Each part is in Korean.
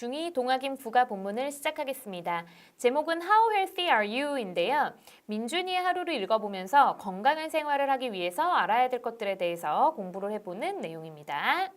중2 동학인 부가 본문을 시작하겠습니다. 제목은 How healthy are you?인데요. 민준이의 하루를 읽어보면서 건강한 생활을 하기 위해서 알아야 될 것들에 대해서 공부를 해보는 내용입니다.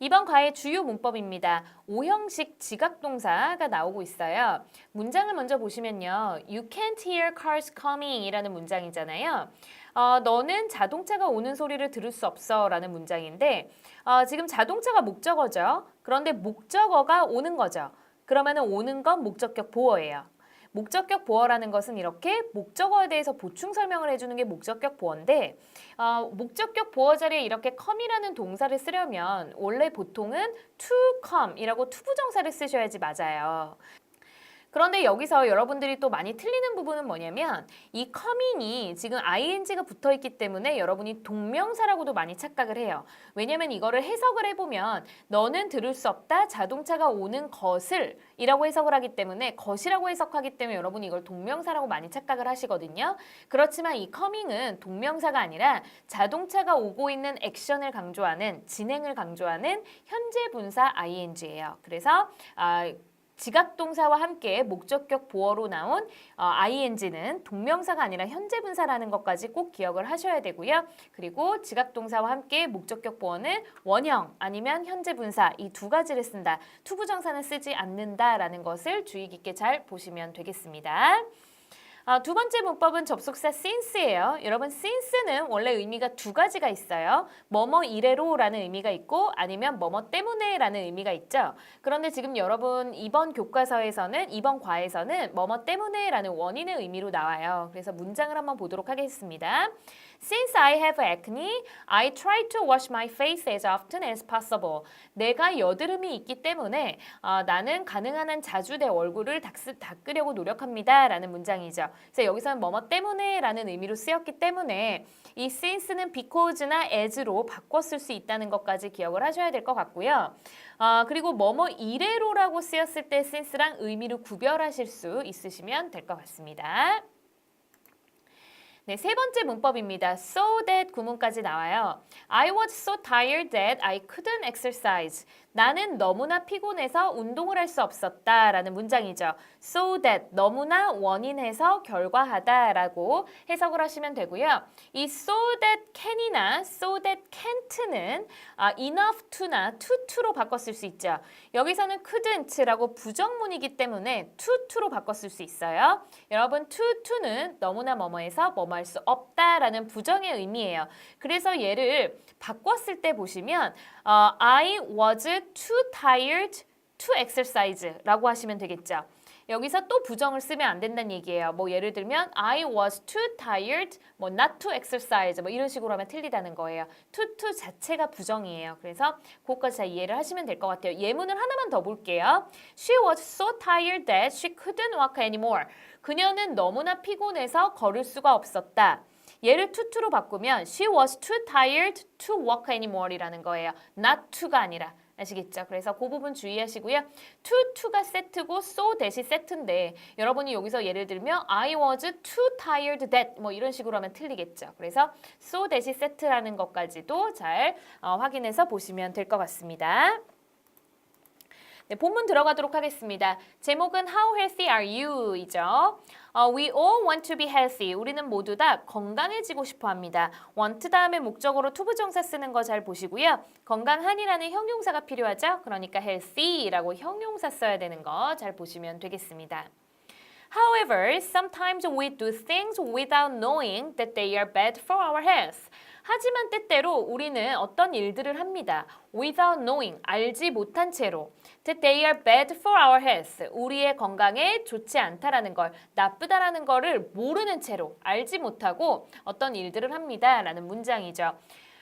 이번 과의 주요 문법입니다. 오형식 지각동사가 나오고 있어요. 문장을 먼저 보시면요. You can't hear cars coming 이라는 문장이잖아요. 어, 너는 자동차가 오는 소리를 들을 수 없어 라는 문장인데 어, 지금 자동차가 목적어죠. 그런데 목적어가 오는 거죠. 그러면 오는 건 목적격 보어예요. 목적격 보어라는 것은 이렇게 목적어에 대해서 보충 설명을 해주는 게 목적격 보어인데 어, 목적격 보어 자리에 이렇게 come이라는 동사를 쓰려면 원래 보통은 to come이라고 투부정사를 쓰셔야지 맞아요. 그런데 여기서 여러분들이 또 많이 틀리는 부분은 뭐냐면 이 coming이 지금 ing가 붙어 있기 때문에 여러분이 동명사라고도 많이 착각을 해요. 왜냐면 이거를 해석을 해보면 너는 들을 수 없다 자동차가 오는 것을 이라고 해석을 하기 때문에 것이라고 해석하기 때문에 여러분이 이걸 동명사라고 많이 착각을 하시거든요. 그렇지만 이 coming은 동명사가 아니라 자동차가 오고 있는 액션을 강조하는 진행을 강조하는 현재 분사 ing예요. 그래서 아, 지각동사와 함께 목적격 보어로 나온 어, ing는 동명사가 아니라 현재 분사라는 것까지 꼭 기억을 하셔야 되고요. 그리고 지각동사와 함께 목적격 보어는 원형 아니면 현재 분사 이 두 가지를 쓴다. 투부정사는 쓰지 않는다라는 것을 주의 깊게 잘 보시면 되겠습니다. 아, 두 번째 문법은 접속사 since예요. 여러분 since는 원래 의미가 두 가지가 있어요. 뭐뭐 이래로라는 의미가 있고 아니면 뭐뭐 때문에라는 의미가 있죠. 그런데 지금 여러분 이번 교과서에서는 이번 과에서는 뭐뭐 때문에라는 원인의 의미로 나와요. 그래서 문장을 한번 보도록 하겠습니다. Since I have acne, I try to wash my face as often as possible. 내가 여드름이 있기 때문에 어, 나는 가능한 한 자주 내 얼굴을 닦, 닦으려고 노력합니다. 라는 문장이죠. 그래서 여기서는 뭐뭐 때문에 라는 의미로 쓰였기 때문에 이 since는 because나 as로 쓸수 있다는 것까지 기억을 하셔야 될 것 같고요. 어, 그리고 뭐뭐 이래로라고 쓰였을 때 since랑 의미를 구별하실 수 있으시면 될 것 같습니다. 네, 세 번째 문법입니다. So that 구문까지 나와요. I was so tired that I couldn't exercise. 나는 너무나 피곤해서 운동을 할 수 없었다 라는 문장이죠. So that 너무나 원인해서 결과하다 라고 해석을 하시면 되고요. 이 so that can이나 so that can't는 아, enough to나 to to로 바꿨을 수 있죠. 여기서는 couldn't라고 부정문이기 때문에 to to로 바꿨을 수 있어요. 여러분 to to는 너무나 뭐뭐해서 뭐뭐 할 수 없다 라는 부정의 의미예요. 그래서 얘를 바꿨을 때 보시면 어, I was too tired to exercise라고 하시면 되겠죠. 여기서 또 부정을 쓰면 안 된다는 얘기예요. 뭐 예를 들면 I was too tired, 뭐 not to exercise 뭐 이런 식으로 하면 틀리다는 거예요. to to 자체가 부정이에요. 그래서 그것까지 잘 이해를 하시면 될 것 같아요. 예문을 하나만 더 볼게요. She was so tired that she couldn't walk anymore. 그녀는 너무나 피곤해서 걸을 수가 없었다. 얘를 to to로 바꾸면 she was too tired to walk anymore 이라는 거예요. not to가 아니라 아시겠죠? 그래서 그 부분 주의하시고요. to, to가 세트고 so that이 세트인데 여러분이 여기서 예를 들면 I was too tired that 뭐 이런 식으로 하면 틀리겠죠. 그래서 so that이 세트라는 것까지도 잘 어, 확인해서 보시면 될 것 같습니다. 네, 본문 들어가도록 하겠습니다. 제목은 How healthy are you? 이죠. 어, we all want to be healthy. 우리는 모두 다 건강해지고 싶어 합니다. want 다음에 목적으로 투부정사 쓰는 거 잘 보시고요. 건강한이라는 형용사가 필요하죠. 그러니까 healthy라고 형용사 써야 되는 거 잘 보시면 되겠습니다. However, sometimes we do things without knowing that they are bad for our health. 하지만 때때로 우리는 어떤 일들을 합니다. without knowing, 알지 못한 채로. that they are bad for our health. 우리의 건강에 좋지 않다라는 걸, 나쁘다라는 거를 모르는 채로, 알지 못하고 어떤 일들을 합니다. 라는 문장이죠.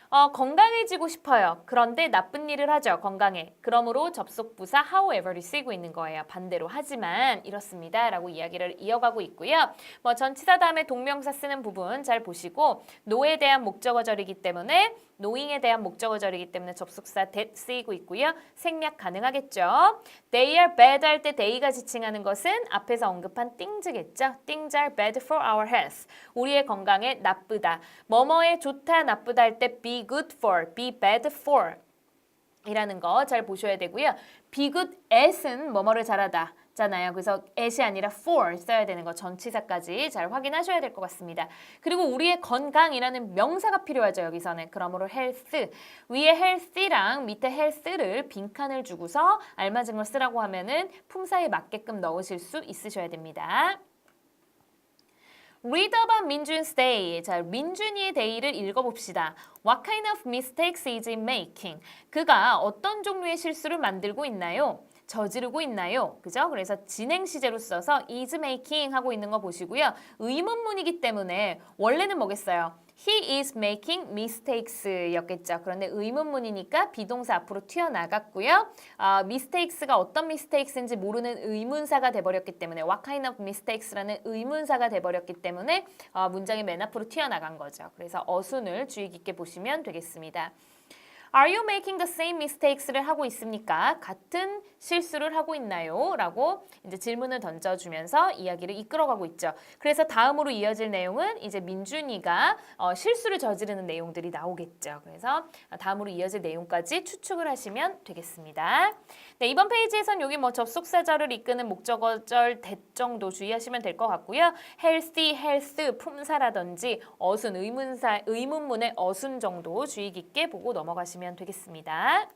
어, 건강해지고 싶어요. 그런데 나쁜 일을 하죠. 건강에. 그러므로 접속부사 however를 쓰고 있는 거예요. 반대로 하지만 이렇습니다. 라고 이야기를 이어가고 있고요. 뭐 전치사 다음에 동명사 쓰는 부분 잘 보시고 노에 대한 목적어절이기 때문에 knowing에 대한 목적어절이기 때문에 접속사 that 쓰이고 있고요. 생략 가능하겠죠. They are bad 할 때 they가 지칭하는 것은 앞에서 언급한 things겠죠. Things are bad for our health. 우리의 건강에 나쁘다. 뭐뭐에 좋다 나쁘다 할 때 be good for, be bad for 이라는 거 잘 보셔야 되고요. be good at은 뭐뭐를 잘하다. 잖아요. 그래서 at이 아니라 for 써야 되는 거 전치사까지 잘 확인하셔야 될 것 같습니다. 그리고 우리의 건강이라는 명사가 필요하죠. 여기서는 그러므로 health 위에 healthy랑 밑에 health를 빈칸을 주고서 알맞은 걸 쓰라고 하면은 품사에 맞게끔 넣으실 수 있으셔야 됩니다. Read about 민준's day. 자, 민준이의 day를 읽어봅시다. What kind of mistakes is he making? 그가 어떤 종류의 실수를 만들고 있나요? 저지르고 있나요? 그죠? 그래서 진행 시제로 써서 is making 하고 있는 거 보시고요. 의문문이기 때문에 원래는 뭐겠어요? He is making mistakes 였겠죠. 그런데 의문문이니까 비동사 앞으로 튀어나갔고요. 아, mistakes가 어떤 mistakes인지 모르는 의문사가 돼버렸기 때문에 what kind of mistakes라는 의문사가 돼버렸기 때문에 아, 문장이 맨 앞으로 튀어나간 거죠. 그래서 어순을 주의 깊게 보시면 되겠습니다. Are you making the same mistakes를 하고 있습니까? 같은 실수를 하고 있나요? 라고 이제 질문을 던져주면서 이야기를 이끌어가고 있죠. 그래서 다음으로 이어질 내용은 이제 민준이가 어, 실수를 저지르는 내용들이 나오겠죠. 그래서 다음으로 이어질 내용까지 추측을 하시면 되겠습니다. 네, 이번 페이지에선 여기 뭐 접속사절을 이끄는 목적어절 대 정도 주의하시면 될 것 같고요. healthy, health, 품사라든지 어순, 의문사, 의문문의 어순 정도 주의 깊게 보고 넘어가시면 되겠습니다.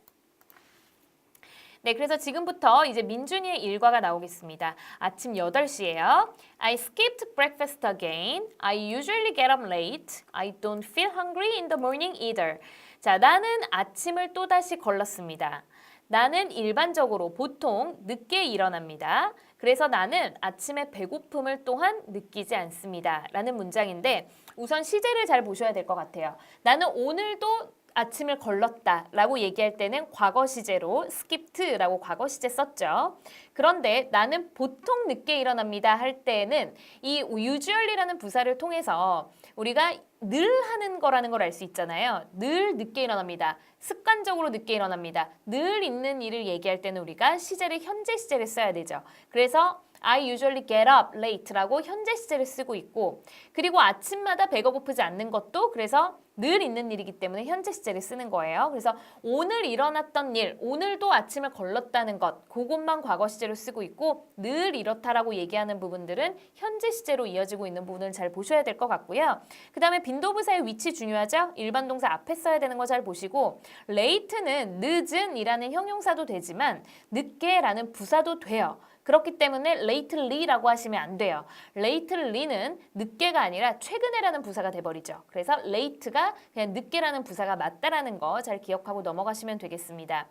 네, 그래서 지금부터 이제 민준이의 일과가 나오겠습니다. 아침 8시예요. I skipped breakfast again. I usually get up late. I don't feel hungry in the morning either. 자, 나는 아침을 또다시 걸렀습니다. 나는 일반적으로 보통 늦게 일어납니다. 그래서 나는 아침에 배고픔을 또한 느끼지 않습니다. 라는 문장인데 우선 시제를 잘 보셔야 될 것 같아요. 나는 오늘도 아침을 걸렀다 라고 얘기할 때는 과거 시제로 skipped라고 과거 시제 썼죠. 그런데 나는 보통 늦게 일어납니다 할 때는 이 usually라는 부사를 통해서 우리가 늘 하는 거라는 걸 알 수 있잖아요. 늘 늦게 일어납니다. 습관적으로 늦게 일어납니다. 늘 있는 일을 얘기할 때는 우리가 시제를 현재 시제를 써야 되죠. 그래서 I usually get up late라고 현재 시제를 쓰고 있고 그리고 아침마다 배가 고프지 않는 것도 그래서 늘 있는 일이기 때문에 현재 시제를 쓰는 거예요. 그래서 오늘 일어났던 일, 오늘도 아침을 걸렀다는 것, 그것만 과거 시제로 쓰고 있고 늘 이렇다라고 얘기하는 부분들은 현재 시제로 이어지고 있는 부분을 잘 보셔야 될 것 같고요. 그 다음에 빈도부사의 위치 중요하죠? 일반 동사 앞에 써야 되는 거 잘 보시고 late는 늦은이라는 형용사도 되지만 늦게라는 부사도 돼요. 그렇기 때문에 lately라고 하시면 안 돼요. lately는 늦게가 아니라 최근에라는 부사가 돼버리죠. 그래서 late가 그냥 늦게라는 부사가 맞다라는 거 잘 기억하고 넘어가시면 되겠습니다.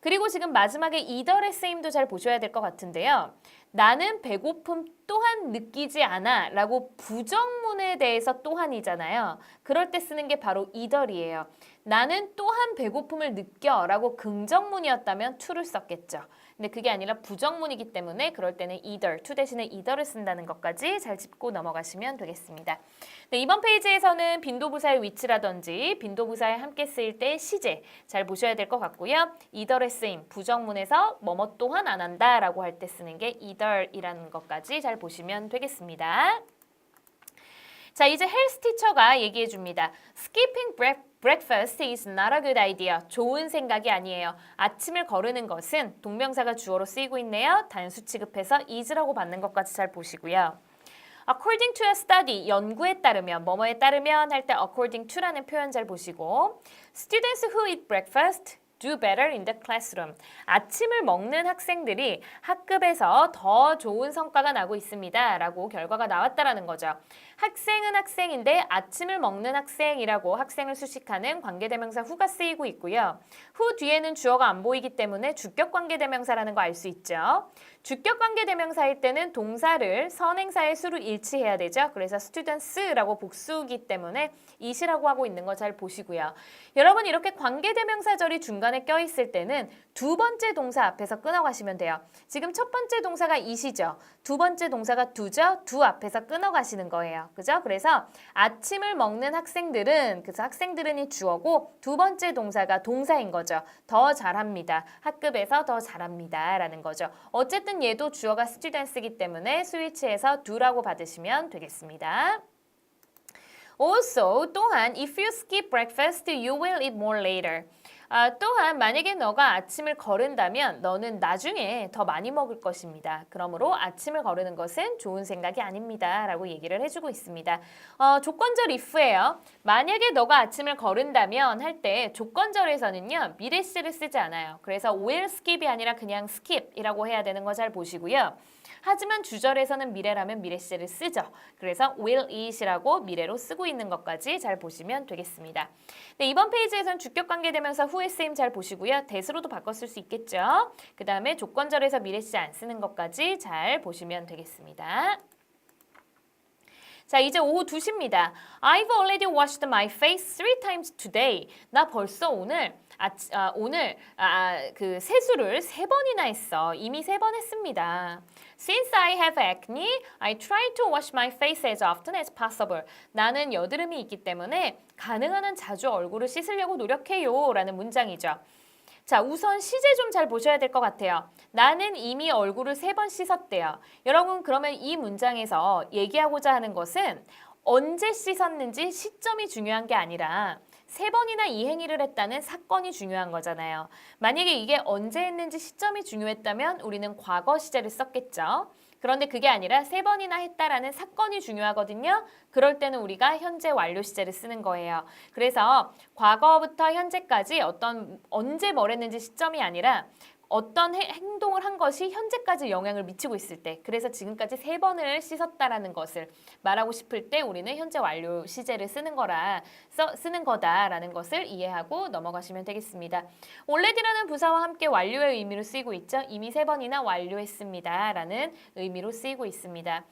그리고 지금 마지막에 이더의 쓰임도 잘 보셔야 될 것 같은데요. 나는 배고픔 또한 느끼지 않아 라고 부정문에 대해서 또한이잖아요. 그럴 때 쓰는 게 바로 이더이에요. 나는 또한 배고픔을 느껴 라고 긍정문이었다면 to를 썼겠죠. 근데 그게 아니라 부정문이기 때문에 그럴 때는 either, to 대신에 either를 쓴다는 것까지 잘 짚고 넘어가시면 되겠습니다. 네, 이번 페이지에서는 빈도부사의 위치라든지 빈도부사에 함께 쓰일 때 시제 잘 보셔야 될 것 같고요. either의 쓰임, 부정문에서 뭐뭐 또한 안 한다 라고 할 때 쓰는 게 either이라는 것까지 잘 보시면 되겠습니다. 자, 이제 헬스 티처가 얘기해 줍니다. Skipping breakfast is not a good idea. 좋은 생각이 아니에요. 아침을 거르는 것은 동명사가 주어로 쓰이고 있네요. 단수 취급해서 is라고 받는 것까지 잘 보시고요. According to a study, 연구에 따르면, 뭐뭐에 따르면 할 때 according to라는 표현 잘 보시고 Students who eat breakfast do better in the classroom. 아침을 먹는 학생들이 학급에서 더 좋은 성과가 나고 있습니다. 라고 결과가 나왔다라는 거죠. 학생은 학생인데 아침을 먹는 학생이라고 학생을 수식하는 관계대명사 후가 쓰이고 있고요. 후 뒤에는 주어가 안 보이기 때문에 주격 관계대명사라는 거 알 수 있죠. 주격 관계대명사일 때는 동사를 선행사의 수로 일치해야 되죠. 그래서 students라고 복수기 때문에 이시라고 하고 있는 거 잘 보시고요. 여러분 이렇게 관계대명사절이 중간에 껴있을 때는 두 번째 동사 앞에서 끊어가시면 돼요. 지금 첫 번째 동사가 이시죠. 두 번째 동사가 두죠. 두 앞에서 끊어가시는 거예요. 그죠? 그래서 아침을 먹는 학생들은 그래서 학생들은이 주어고 두 번째 동사가 동사인 거죠. 더 잘합니다. 학급에서 더 잘합니다. 라는 거죠. 어쨌든 얘도 주어가 students이기 때문에 스위치해서 do라고 받으시면 되겠습니다. Also, 또한 if you skip breakfast, you will eat more later. 아, 또한 만약에 너가 아침을 거른다면 너는 나중에 더 많이 먹을 것입니다. 그러므로 아침을 거르는 것은 좋은 생각이 아닙니다. 라고 얘기를 해주고 있습니다. 어, 조건절 if예요. 만약에 너가 아침을 거른다면 할 때 조건절에서는요. 미래 시제를 쓰지 않아요. 그래서 will skip이 아니라 그냥 skip이라고 해야 되는 거 잘 보시고요. 하지만 주절에서는 미래라면 미래 시제를 쓰죠. 그래서 will eat이라고 미래로 쓰고 있는 것까지 잘 보시면 되겠습니다. 네, 이번 페이지에서는 주격 관계 되면서 후에 쓰임 잘 보시고요. 대수로도 쓸수 있겠죠. 그 다음에 조건절에서 미래 시제 안 쓰는 것까지 잘 보시면 되겠습니다. 자, 이제 오후 2시입니다. I've already washed my face three times today. 나 벌써 오늘 아, 아 오늘 아, 그 세수를 세 번이나 했어. 이미 세 번 했습니다. Since I have acne, I try to wash my face as often as possible. 나는 여드름이 있기 때문에 가능한 한 자주 얼굴을 씻으려고 노력해요. 라는 문장이죠. 자, 우선 시제 좀 잘 보셔야 될 것 같아요. 나는 이미 얼굴을 세 번 씻었대요. 여러분, 그러면 이 문장에서 얘기하고자 하는 것은 언제 씻었는지 시점이 중요한 게 아니라 세 번이나 이 행위를 했다는 사건이 중요한 거잖아요. 만약에 이게 언제 했는지 시점이 중요했다면 우리는 과거 시제를 썼겠죠. 그런데 그게 아니라 세 번이나 했다라는 사건이 중요하거든요. 그럴 때는 우리가 현재 완료 시제를 쓰는 거예요. 그래서 과거부터 현재까지 어떤 언제 뭘 했는지 시점이 아니라 어떤 해- 행동을 한 것이 현재까지 영향을 미치고 있을 때 그래서 지금까지 세 번을 씻었다라는 것을 말하고 싶을 때 우리는 현재 완료 시제를 쓰는 거라 써, 쓰는 거다라는 것을 이해하고 넘어가시면 되겠습니다. already라는 부사와 함께 완료의 의미로 쓰이고 있죠. 이미 세 번이나 완료했습니다라는 의미로 쓰이고 있습니다.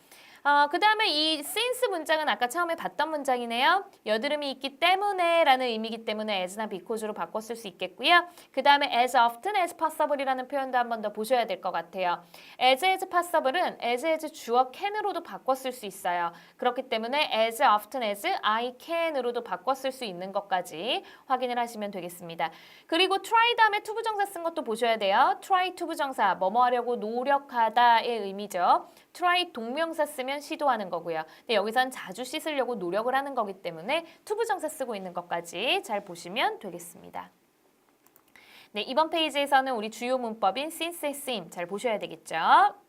어, 그 다음에 이 since 문장은 아까 처음에 봤던 문장이네요. 여드름이 있기 때문에 라는 의미이기 때문에 as나 because로 쓸수 있겠고요. 그 다음에 as often as possible이라는 표현도 한 번 더 보셔야 될 것 같아요. as as possible은 as as 주어 can으로도 쓸수 있어요. 그렇기 때문에 as often as I can으로도 쓸수 있는 것까지 확인을 하시면 되겠습니다. 그리고 try 다음에 투부정사 쓴 것도 보셔야 돼요. try 투부정사 뭐뭐 하려고 노력하다의 의미죠. Try 동명사 쓰면 시도하는 거고요. 근데 여기선 자주 씻으려고 노력을 하는 거기 때문에 투부정사 쓰고 있는 것까지 잘 보시면 되겠습니다. 네, 이번 페이지에서는 우리 주요 문법인 since의 쓰임 잘 보셔야 되겠죠.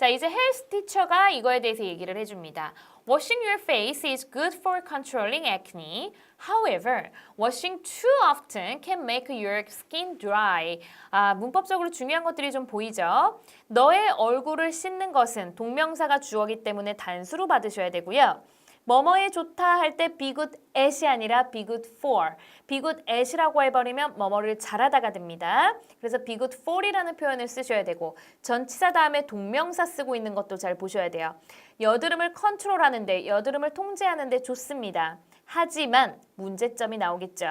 자, 이제 헬스 티처가 이거에 대해서 얘기를 해줍니다. Washing your face is good for controlling acne. However, washing too often can make your skin dry. 아, 문법적으로 중요한 것들이 좀 보이죠? 너의 얼굴을 씻는 것은 동명사가 주어기 때문에 단수로 받으셔야 되고요. 뭐뭐에 좋다 할 때 be good at이 아니라 be good for. be good at이라고 해버리면 뭐뭐를 잘하다가 됩니다. 그래서 be good for이라는 표현을 쓰셔야 되고 전치사 다음에 동명사 쓰고 있는 것도 잘 보셔야 돼요. 여드름을 컨트롤하는데 여드름을 통제하는데 좋습니다. 하지만 문제점이 나오겠죠.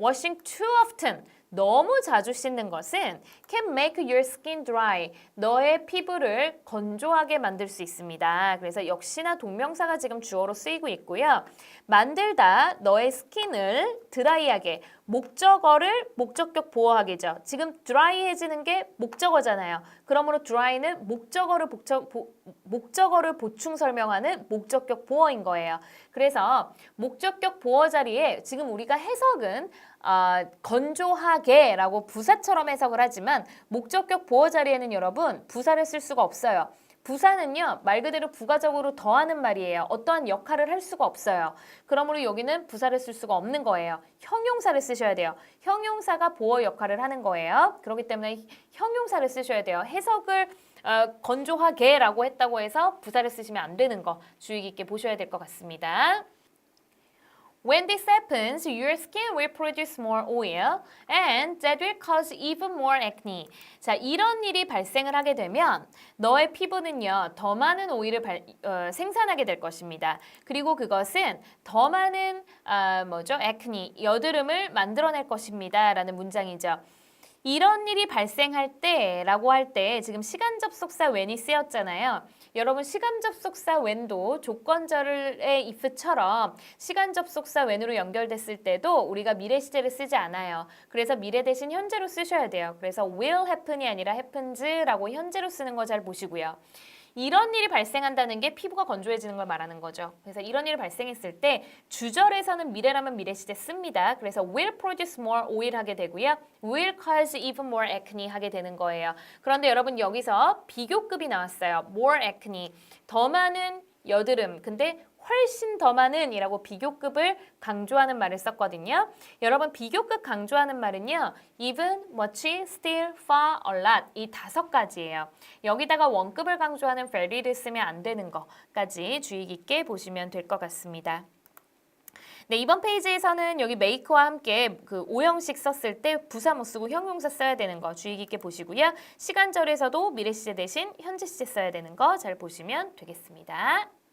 washing too often 너무 자주 씻는 것은 can make your skin dry. 너의 피부를 건조하게 만들 수 있습니다. 그래서 역시나 동명사가 지금 주어로 쓰이고 있고요. 만들다 너의 스킨을 드라이하게 목적어를 목적격 보어하기죠. 지금 드라이해지는 게 목적어잖아요. 그러므로 드라이는 목적어를 복적, 보, 목적어를 보충 설명하는 목적격 보어인 거예요. 그래서 목적격 보어 자리에 지금 우리가 해석은 아, 건조하게라고 부사처럼 해석을 하지만 목적격 보어 자리에는 여러분 부사를 쓸 수가 없어요. 부사는요 말 그대로 부가적으로 더하는 말이에요. 어떠한 역할을 할 수가 없어요. 그러므로 여기는 부사를 쓸 수가 없는 거예요. 형용사를 쓰셔야 돼요. 형용사가 보어 역할을 하는 거예요. 그렇기 때문에 형용사를 쓰셔야 돼요. 해석을 어, 건조하게라고 했다고 해서 부사를 쓰시면 안 되는 거 주의 깊게 보셔야 될 것 같습니다. When this happens, your skin will produce more oil and that will cause even more acne. 자, 이런 일이 발생을 하게 되면 너의 피부는요, 더 많은 오일을 발, 어, 생산하게 될 것입니다. 그리고 그것은 더 많은 아, 뭐죠? acne, 여드름을 만들어낼 것입니다. 라는 문장이죠. 이런 일이 발생할 때라고 할 때 지금 시간 접속사 when이 쓰였잖아요. 여러분 시간 접속사 when도 조건절의 if처럼 시간 접속사 when으로 연결됐을 때도 우리가 미래 시제를 쓰지 않아요. 그래서 미래 대신 현재로 쓰셔야 돼요. 그래서 will happen이 아니라 happens라고 현재로 쓰는 거 잘 보시고요. 이런 일이 발생한다는 게 피부가 건조해지는 걸 말하는 거죠. 그래서 이런 일이 발생했을 때 주절에서는 미래라면 미래 시제 씁니다. 그래서 will produce more oil 하게 되고요. will cause even more acne 하게 되는 거예요. 그런데 여러분 여기서 비교급이 나왔어요. more acne. 더 많은 여드름. 근데 훨씬 더 많은 이라고 비교급을 강조하는 말을 썼거든요. 여러분 비교급 강조하는 말은요. even, much, still, far, a lot 이 다섯 가지예요. 여기다가 원급을 강조하는 very를 쓰면 안 되는 거까지 주의 깊게 보시면 될 것 같습니다. 네, 이번 페이지에서는 여기 make와 함께 그 오형식 썼을 때 부사 못 쓰고 형용사 써야 되는 거 주의 깊게 보시고요. 시간절에서도 미래 시제 대신 현재 시제 써야 되는 거 잘 보시면 되겠습니다.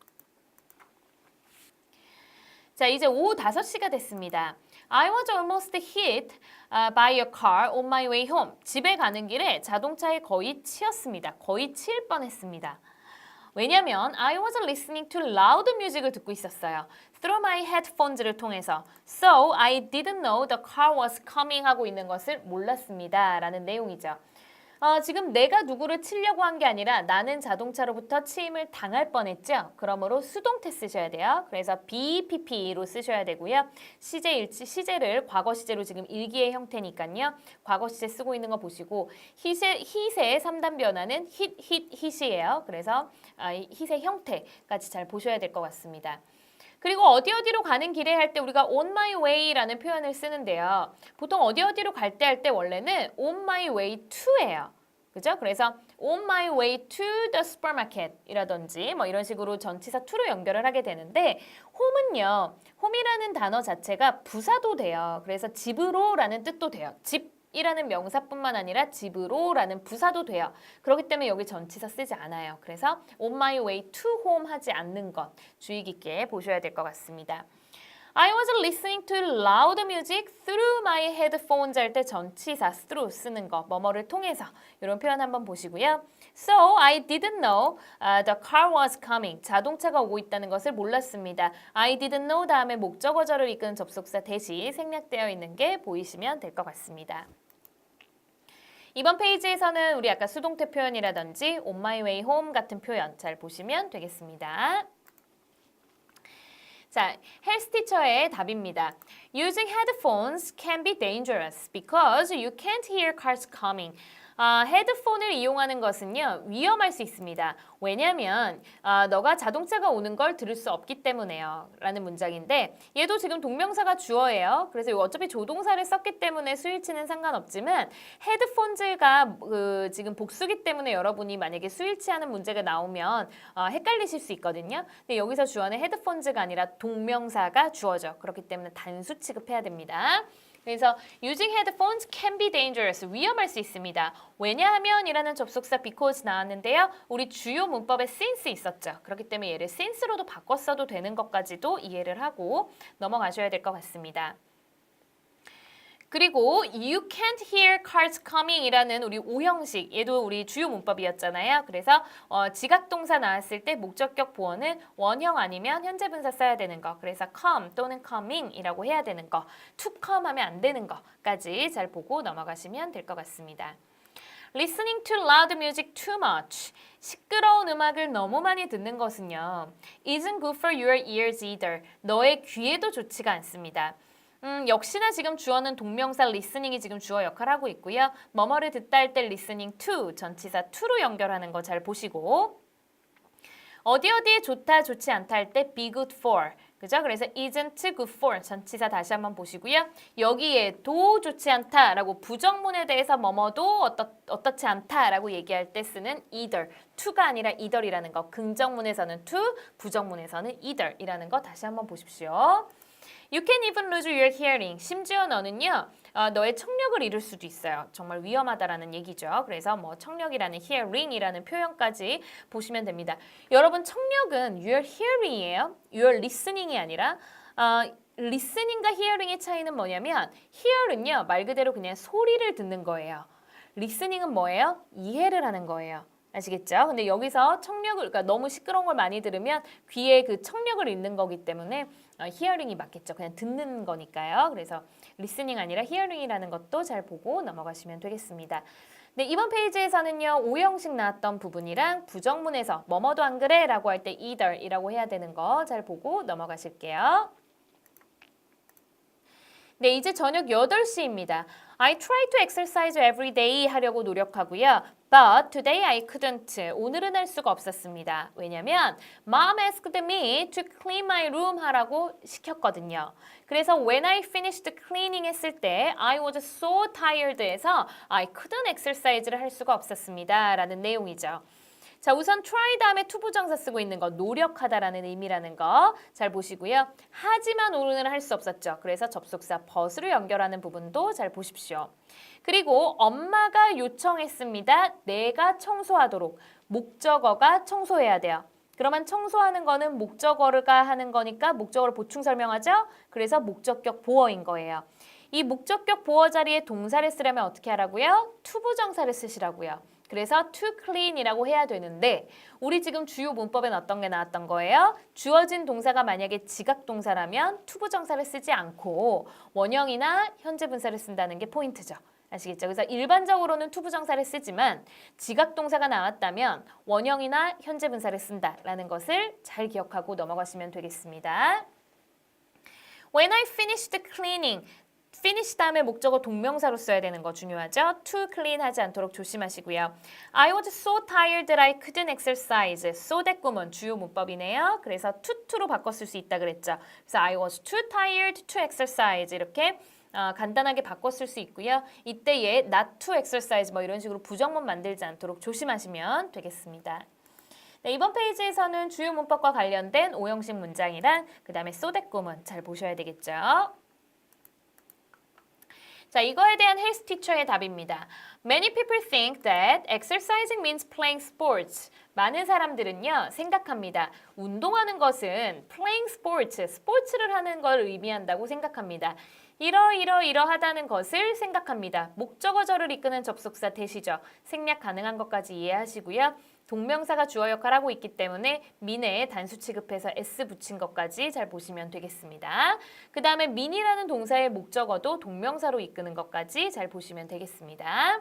자, 이제 오후 5시가 됐습니다. I was almost hit uh, by a car on my way home. 집에 가는 길에 자동차에 거의 치였습니다. 거의 치일 뻔했습니다. 왜냐면 I was listening to loud music을 듣고 있었어요. Through my headphones를 통해서. So I didn't know the car was coming 하고 있는 것을 몰랐습니다. 라는 내용이죠. 어, 지금 내가 누구를 치려고 한 게 아니라 나는 자동차로부터 치임을 당할 뻔했죠. 그러므로 수동태 쓰셔야 돼요. 그래서 BPP로 쓰셔야 되고요. 시제 일치 시제를 과거 시제로 지금 일기의 형태니까요. 과거 시제 쓰고 있는 거 보시고 히세 히세의 3단 변화는 hit hit hit이에요. 그래서 아, 이 hit의 형태까지 잘 보셔야 될 것 같습니다. 그리고 어디 어디로 가는 길에 할 때 우리가 on my way라는 표현을 쓰는데요. 보통 어디 어디로 갈 때 할 때 원래는 on my way to예요. 그죠? 그래서 on my way to the supermarket 이라든지 뭐 이런 식으로 전치사 to로 연결을 하게 되는데 home은요. home이라는 단어 자체가 부사도 돼요. 그래서 집으로라는 뜻도 돼요. 집 이라는 명사뿐만 아니라 집으로라는 부사도 돼요. 그렇기 때문에 여기 전치사 쓰지 않아요. 그래서 on my way to home 하지 않는 것 주의 깊게 보셔야 될 것 같습니다. I was listening to loud music through my headphones 할 때 전치사 through 쓰는 거, 뭐뭐를 통해서 이런 표현 한번 보시고요. So I didn't know uh, the car was coming. 자동차가 오고 있다는 것을 몰랐습니다. I didn't know 다음에 목적어절을 이끄는 접속사 대시 생략되어 있는 게 보이시면 될 것 같습니다. 이번 페이지에서는 우리 아까 수동태 표현이라든지 on my way home 같은 표현 잘 보시면 되겠습니다. 자, 헬스 티처의 답입니다. Using headphones can be dangerous because you can't hear cars coming. 아, 헤드폰을 이용하는 것은요 위험할 수 있습니다. 왜냐하면 아, 너가 자동차가 오는 걸 들을 수 없기 때문에요. 라는 문장인데 얘도 지금 동명사가 주어예요. 그래서 어차피 조동사를 썼기 때문에 수일치는 상관없지만 헤드폰즈가 그 지금 복수기 때문에 여러분이 만약에 수일치하는 문제가 나오면 어, 헷갈리실 수 있거든요. 근데 여기서 주어는 헤드폰즈가 아니라 동명사가 주어져. 그렇기 때문에 단수 취급해야 됩니다. 그래서 using headphones can be dangerous. 위험할 수 있습니다. 왜냐하면이라는 접속사 because 나왔는데요. 우리 주요 문법에 since 있었죠. 그렇기 때문에 얘를 since로도 바꿨어도 되는 것까지도 이해를 하고 넘어가셔야 될 것 같습니다. 그리고 you can't hear cars coming이라는 우리 오형식 얘도 우리 주요 문법이었잖아요. 그래서 어, 지각동사 나왔을 때 목적격 보어는 원형 아니면 현재 분사 써야 되는 거. 그래서 come 또는 coming이라고 해야 되는 거. to come 하면 안 되는 거까지 잘 보고 넘어가시면 될 것 같습니다. Listening to loud music too much. 시끄러운 음악을 너무 많이 듣는 것은요. isn't good for your ears either. 너의 귀에도 좋지가 않습니다. 음, 역시나 지금 주어는 동명사 listening이 지금 주어 역할을 하고 있고요. 뭐뭐를 듣다 할때 listening to 전치사 to로 연결하는 거 잘 보시고 어디 어디에 좋다 좋지 않다 할 때 be good for 그죠? 그래서 isn't good for 전치사 다시 한번 보시고요. 여기에 도 좋지 않다라고 부정문에 대해서 뭐뭐도 어떻, 어떻지 않다라고 얘기할 때 쓰는 either, to가 아니라 either이라는 거. 긍정문에서는 to, 부정문에서는 either이라는 거 다시 한번 보십시오. You can even lose your hearing. 심지어 너는요, 어, 너의 청력을 잃을 수도 있어요. 정말 위험하다라는 얘기죠. 그래서 뭐 청력이라는 hearing이라는 표현까지 보시면 됩니다. 여러분 청력은 your hearing이에요. your listening이 아니라 어, listening과 hearing의 차이는 뭐냐면 hear은요 말 그대로 그냥 소리를 듣는 거예요. listening은 뭐예요? 이해를 하는 거예요. 아시겠죠? 근데 여기서 청력을 그러니까 너무 시끄러운 걸 많이 들으면 귀에 그 청력을 잃는 거기 때문에 어, 히어링이 맞겠죠. 그냥 듣는 거니까요. 그래서 리스닝 아니라 히어링이라는 것도 잘 보고 넘어가시면 되겠습니다. 네, 이번 페이지에서는요, 오형식 나왔던 부분이랑 부정문에서 뭐뭐도 안 그래? 라고 할 때 either이라고 해야 되는 거 잘 보고 넘어가실게요. 네, 이제 저녁 8시입니다. I try to exercise every day 하려고 노력하고요. But today I couldn't. 오늘은 할 수가 없었습니다. 왜냐면 Mom asked me to clean my room 하라고 시켰거든요. 그래서 when I finished cleaning 했을 때 I was so tired해서 I couldn't exercise를 할 수가 없었습니다. 라는 내용이죠. 자, 우선 try 다음에 투부정사 쓰고 있는 거 노력하다라는 의미라는 거 잘 보시고요. 하지만 오늘은 할 수 없었죠. 그래서 접속사 but으로 연결하는 부분도 잘 보십시오. 그리고 엄마가 요청했습니다. 내가 청소하도록 목적어가 청소해야 돼요. 그러면 청소하는 거는 목적어가 하는 거니까 목적어를 보충 설명하죠. 그래서 목적격 보어인 거예요. 이 목적격 보어 자리에 동사를 쓰려면 어떻게 하라고요? 투부정사를 쓰시라고요. 그래서 to clean이라고 해야 되는데 우리 지금 주요 문법엔 어떤 게 나왔던 거예요? 주어진 동사가 만약에 지각 동사라면 투부정사를 쓰지 않고 원형이나 현재 분사를 쓴다는 게 포인트죠. 아시겠죠? 그래서 일반적으로는 투부정사를 쓰지만 지각 동사가 나왔다면 원형이나 현재 분사를 쓴다라는 것을 잘 기억하고 넘어가시면 되겠습니다. When I finished cleaning, finish 다음에 목적어 동명사로 써야 되는 거 중요하죠. to clean 하지 않도록 조심하시고요. I was so tired that I couldn't exercise. so 대꾸문 주요 문법이네요. 그래서 to to로 바꿨을 수 있다 그랬죠. 그래서 I was too tired to exercise 이렇게 어, 간단하게 바꿨을 수 있고요. 이때에 not to exercise 뭐 이런 식으로 부정문 만들지 않도록 조심하시면 되겠습니다. 네, 이번 페이지에서는 주요 문법과 관련된 오형식 문장이랑 그 다음에 소대꾸문 잘 보셔야 되겠죠. 자, 이거에 대한 헬스 티처의 답입니다. Many people think that exercising means playing sports. 많은 사람들은요, 생각합니다. 운동하는 것은 playing sports, 스포츠를 하는 걸 의미한다고 생각합니다. 이러이러이러하다는 것을 생각합니다. 목적어절을 이끄는 접속사 대시죠. 생략 가능한 것까지 이해하시고요. 동명사가 주어 역할을 하고 있기 때문에 민에 단수 취급해서 s 붙인 것까지 잘 보시면 되겠습니다. 그 다음에 민이라는 동사의 목적어도 동명사로 이끄는 것까지 잘 보시면 되겠습니다.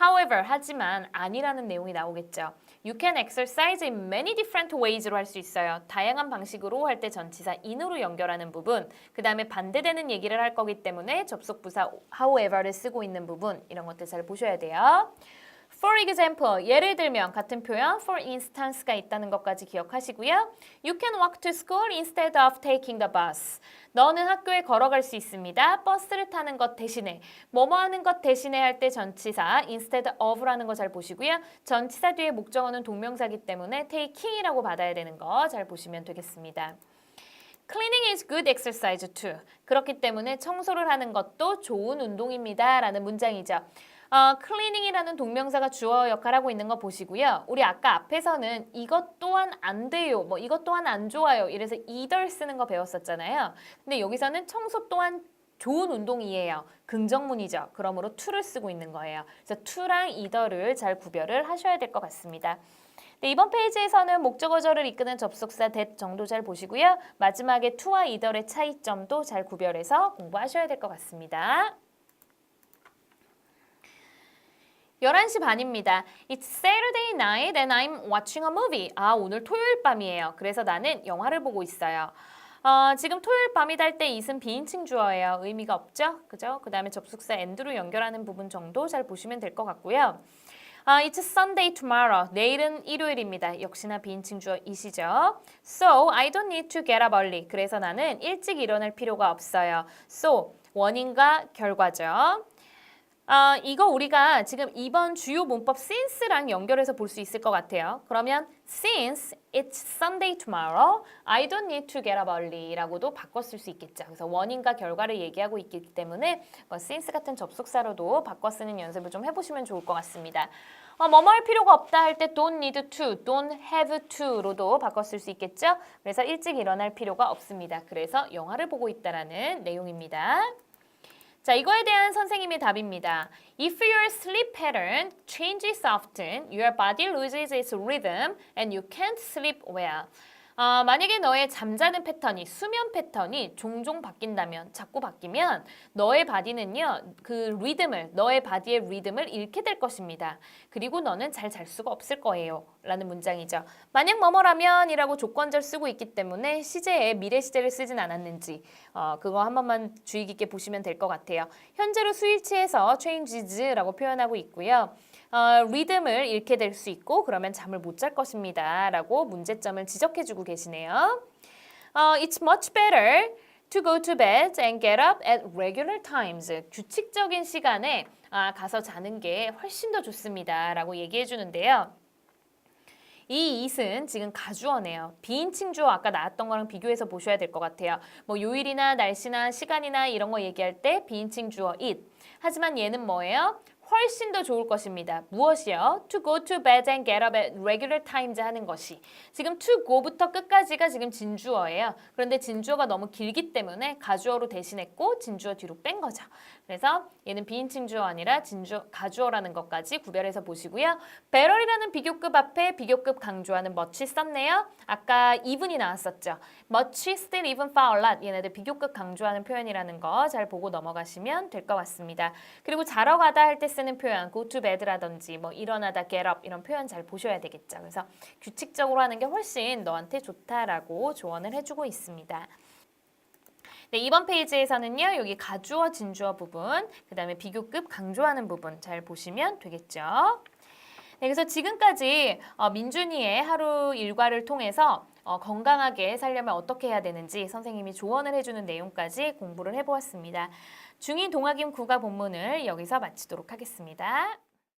However, 하지만 아니라는 내용이 나오겠죠. You can exercise in many different ways로 할 수 있어요. 다양한 방식으로 할 때 전치사 in으로 연결하는 부분, 그 다음에 반대되는 얘기를 할 거기 때문에 접속부사 however를 쓰고 있는 부분 이런 것들 잘 보셔야 돼요. For example, 예를 들면 같은 표현 for instance가 있다는 것까지 기억하시고요. You can walk to school instead of taking the bus. 너는 학교에 걸어갈 수 있습니다. 버스를 타는 것 대신에 뭐뭐 하는 것 대신에 할 때 전치사 instead of라는 거 잘 보시고요. 전치사 뒤에 목적어는 동명사기 때문에 taking이라고 받아야 되는 거 잘 보시면 되겠습니다. Cleaning is good exercise too. 그렇기 때문에 청소를 하는 것도 좋은 운동입니다. 라는 문장이죠. 어, cleaning이라는 동명사가 주어 역할을 하고 있는 거 보시고요. 우리 아까 앞에서는 이것 또한 안 돼요. 뭐 이것 또한 안 좋아요. 이래서 either 쓰는 거 배웠었잖아요. 근데 여기서는 청소 또한 좋은 운동이에요. 긍정문이죠. 그러므로 to를 쓰고 있는 거예요. 그래서 to랑 either를 잘 구별을 하셔야 될 것 같습니다. 네, 이번 페이지에서는 목적어절을 이끄는 접속사 that 정도 잘 보시고요. 마지막에 to와 either의 차이점도 잘 구별해서 공부하셔야 될 것 같습니다. 11시 반입니다. It's Saturday night and I'm watching a movie. 아, 오늘 토요일 밤이에요. 그래서 나는 영화를 보고 있어요. 어, 지금 토요일 밤이다 할때 이은 비인칭 주어예요. 의미가 없죠? 그죠? 그 다음에 접속사 and로 연결하는 부분 정도 잘 보시면 될 것 같고요. 아, it's Sunday tomorrow. 내일은 일요일입니다. 역시나 비인칭 주어 이시죠. So, I don't need to get up early. 그래서 나는 일찍 일어날 필요가 없어요. So, 원인과 결과죠. 아, 이거 우리가 지금 이번 주요 문법 since랑 연결해서 볼 수 있을 것 같아요. 그러면 since it's Sunday tomorrow, I don't need to get up early라고도 바꿨을 수 있겠죠. 그래서 원인과 결과를 얘기하고 있기 때문에 뭐 since 같은 접속사로도 바꿔 쓰는 연습을 좀 해보시면 좋을 것 같습니다. 어, 뭐뭐 할 필요가 없다 할 때 don't need to, don't have to로도 바꿔 쓸 수 있겠죠. 그래서 일찍 일어날 필요가 없습니다. 그래서 영화를 보고 있다라는 내용입니다. 자, 이거에 대한 선생님의 답입니다. If your sleep pattern changes often, your body loses its rhythm and you can't sleep well. 아, 만약에 너의 잠자는 패턴이 수면 패턴이 종종 바뀐다면 자꾸 바뀌면 너의 바디는요 그 리듬을 너의 바디의 리듬을 잃게 될 것입니다. 그리고 너는 잘 잘 수가 없을 거예요. 라는 문장이죠. 만약 뭐뭐라면 이라고 조건절 쓰고 있기 때문에 시제에 미래 시제를 쓰진 않았는지 어, 그거 한 번만 주의 깊게 보시면 될 것 같아요. 현재로 수일치해서 changes라고 표현하고 있고요. 어, 리듬을 잃게 될 수 있고 그러면 잠을 못 잘 것입니다. 라고 문제점을 지적해주고 계시네요. 어, it's much better to go to bed and get up at regular times. 규칙적인 시간에 아, 가서 자는 게 훨씬 더 좋습니다. 라고 얘기해 주는데요. 이 it은 지금 가주어네요. 비인칭 주어 아까 나왔던 거랑 비교해서 보셔야 될 것 같아요. 뭐 요일이나 날씨나 시간이나 이런 거 얘기할 때 비인칭 주어 it. 하지만 얘는 뭐예요? 훨씬 더 좋을 것입니다. 무엇이요? To go to bed and get up at regular times 하는 것이. 지금 to go부터 끝까지가 지금 진주어예요. 그런데 진주어가 너무 길기 때문에 가주어로 대신했고 진주어 뒤로 뺀 거죠. 그래서 얘는 비인칭 주어 아니라 진주 가주어라는 것까지 구별해서 보시고요. 배럴이라는 비교급 앞에 비교급 강조하는 much 썼네요. 아까 even이 나왔었죠. much, still, even, far, lot 얘네들 비교급 강조하는 표현이라는 거 잘 보고 넘어가시면 될 것 같습니다. 그리고 자러 가다 할 때 쓰는 표현 go to bed라든지 뭐 일어나다 get up 이런 표현 잘 보셔야 되겠죠. 그래서 규칙적으로 하는 게 훨씬 너한테 좋다라고 조언을 해주고 있습니다. 네, 이번 페이지에서는요. 여기 가주어, 진주어 부분, 그 다음에 비교급 강조하는 부분 잘 보시면 되겠죠. 네, 그래서 지금까지 어, 민준이의 하루 일과를 통해서 어, 건강하게 살려면 어떻게 해야 되는지 선생님이 조언을 해주는 내용까지 공부를 해보았습니다. 중2 동학임 국어 본문을 여기서 마치도록 하겠습니다.